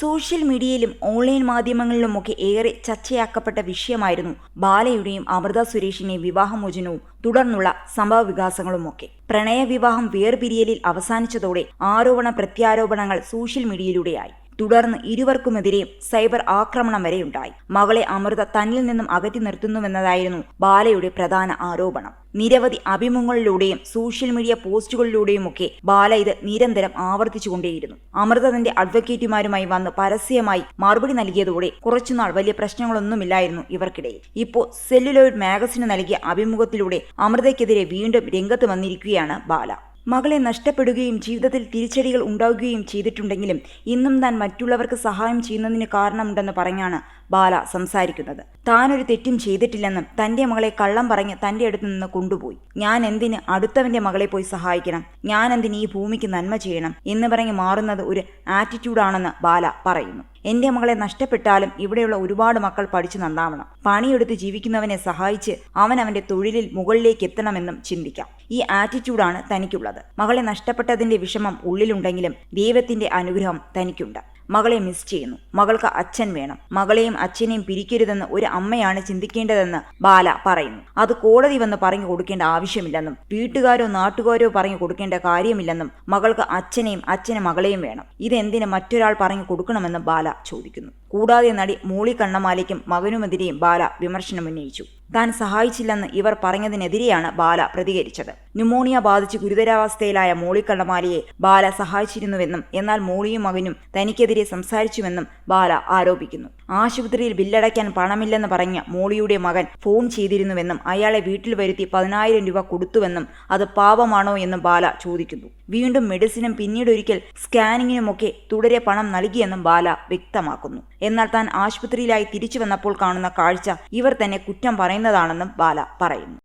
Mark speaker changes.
Speaker 1: Social മീഡിയയിലും online മാധ്യമങ്ങളിലുമൊക്കെ ഏറെ ചർച്ചയാക്കപ്പെട്ട വിഷയമായിരുന്നു ബാലയുടെയും അമൃത സുരേഷിന്റെയും വിവാഹമോചനവും തുടർന്നുള്ള സംഭവ വികാസങ്ങളുമൊക്കെ. പ്രണയവിവാഹം വേർപിരിയലിൽ അവസാനിച്ചതോടെ ആരോപണ പ്രത്യാരോപണങ്ങൾ സോഷ്യൽ മീഡിയയിലൂടെയായി. തുടർന്ന് ഇരുവർക്കുമെതിരെ സൈബർ ആക്രമണം വരെയുണ്ടായി മകളെ അമൃത തന്നിൽ നിന്നും അകറ്റി നിർത്തുന്നുവെന്നതായിരുന്നു ബാലയുടെ പ്രധാന ആരോപണം. നിരവധി അഭിമുഖങ്ങളിലൂടെയും സോഷ്യൽ മീഡിയ പോസ്റ്റുകളിലൂടെയുമൊക്കെ ബാല ഇത് നിരന്തരം ആവർത്തിച്ചുകൊണ്ടേയിരുന്നു. അമൃത തന്റെ അഡ്വക്കേറ്റുമാരുമായി വന്ന് പരസ്യമായി മറുപടി നൽകിയതോടെ കുറച്ചുനാൾ വലിയ പ്രശ്നങ്ങളൊന്നുമില്ലായിരുന്നു ഇവർക്കിടയിൽ. ഇപ്പോൾ സെല്ലുലോയിഡ് മാഗസിന് നൽകിയ അഭിമുഖത്തിലൂടെ അമൃതയ്ക്കെതിരെ വീണ്ടും രംഗത്ത് വന്നിരിക്കുകയാണ് ബാല. മകളെ നഷ്ടപ്പെടുകയും ജീവിതത്തിൽ തിരിച്ചടികൾ ഉണ്ടാവുകയും ചെയ്തിട്ടുണ്ടെങ്കിലും ഇന്നും താൻ മറ്റുള്ളവർക്ക് സഹായം ചെയ്യുന്നതിന് കാരണമുണ്ടെന്ന് പറഞ്ഞാണ് ബാല സംസാരിക്കുന്നത്. താനൊരു തെറ്റും ചെയ്തിട്ടില്ലെന്നും തന്റെ മകളെ കള്ളം പറഞ്ഞ് തന്റെ അടുത്ത് നിന്ന് കൊണ്ടുപോയി. ഞാൻ എന്തിന് അടുത്തവന്റെ മകളെ പോയി സഹായിക്കണം? ഞാൻ എന്തിന് ഈ ഭൂമിക്ക് നന്മ ചെയ്യണം എന്ന് പറഞ്ഞ് മാറുന്നത് ഒരു ആറ്റിറ്റ്യൂഡാണെന്ന് ബാല പറയുന്നു. എന്റെ മകളെ നഷ്ടപ്പെട്ടാലും ഇവിടെയുള്ള ഒരുപാട് മക്കൾ പഠിച്ചു നന്നാവണം. പണിയെടുത്ത് ജീവിക്കുന്നവനെ സഹായിച്ച് അവൻ അവന്റെ തൊഴിലിൽ മുകളിലേക്ക് എത്തണമെന്നും ചിന്തിക്കാം. ഈ ആറ്റിറ്റ്യൂഡാണ് തനിക്കുള്ളത്. മകളെ നഷ്ടപ്പെട്ടതിന്റെ വിഷമം ഉള്ളിലുണ്ടെങ്കിലും ദൈവത്തിന്റെ അനുഗ്രഹം തനിക്കുണ്ട്. മകളെ മിസ് ചെയ്യുന്നു. മകൾക്ക് അച്ഛൻ വേണം. മകളെയും അച്ഛനെയും പിരിക്കരുതെന്ന് ഒരു അമ്മയാണ് ചിന്തിക്കേണ്ടതെന്ന് ബാല പറയുന്നു. അത് കോടതി വന്ന് പറഞ്ഞു കൊടുക്കേണ്ട ആവശ്യമില്ലെന്നും വീട്ടുകാരോ നാട്ടുകാരോ പറഞ്ഞു കൊടുക്കേണ്ട കാര്യമില്ലെന്നും മകൾക്ക് അച്ഛനെയും അച്ഛന് മകളെയും വേണം. ഇതെന്തിന് മറ്റൊരാൾ പറഞ്ഞു കൊടുക്കണമെന്നും ബാല ചോദിക്കുന്നു. കൂടാതെ നടി മൂളി കണ്ണമാലയ്ക്കും മകനുമെതിരെയും ബാല വിമർശനമുന്നയിച്ചു. താൻ സഹായിച്ചില്ലെന്ന് ഇവർ പറഞ്ഞതിനെതിരെയാണ് ബാല പ്രതികരിച്ചത്. ന്യൂമോണിയ ബാധിച്ച് ഗുരുതരാവസ്ഥയിലായ മോളി കണ്ണമാലയെ ബാല സഹായിച്ചിരുന്നുവെന്നും എന്നാൽ മോളിയും മകനും തനിക്കെതിരെ സംസാരിച്ചുവെന്നും ബാല ആരോപിക്കുന്നു. ആശുപത്രിയിൽ ബില്ലടയ്ക്കാൻ പണമില്ലെന്ന് പറഞ്ഞ മോളിയുടെ മകൻ ഫോൺ ചെയ്തിരുന്നുവെന്നും അയാളെ വീട്ടിൽ വരുത്തി പതിനായിരം രൂപ കൊടുത്തുവെന്നും അത് പാപമാണോ എന്നും ബാല ചോദിക്കുന്നു. വീണ്ടും മെഡിസിനും പിന്നീട് പിന്നീടൊരിക്കൽ സ്കാനിങ്ങിനുമൊക്കെ തുടരെ പണം നൽകിയെന്നും ബാല വ്യക്തമാക്കുന്നു. എന്നാൽ താൻ ആശുപത്രിയിലായി തിരിച്ചു വന്നപ്പോൾ കാണുന്ന കാഴ്ച ഇവർ തന്നെ കുറ്റം പറയുന്നതാണെന്നും ബാല പറയുന്നു.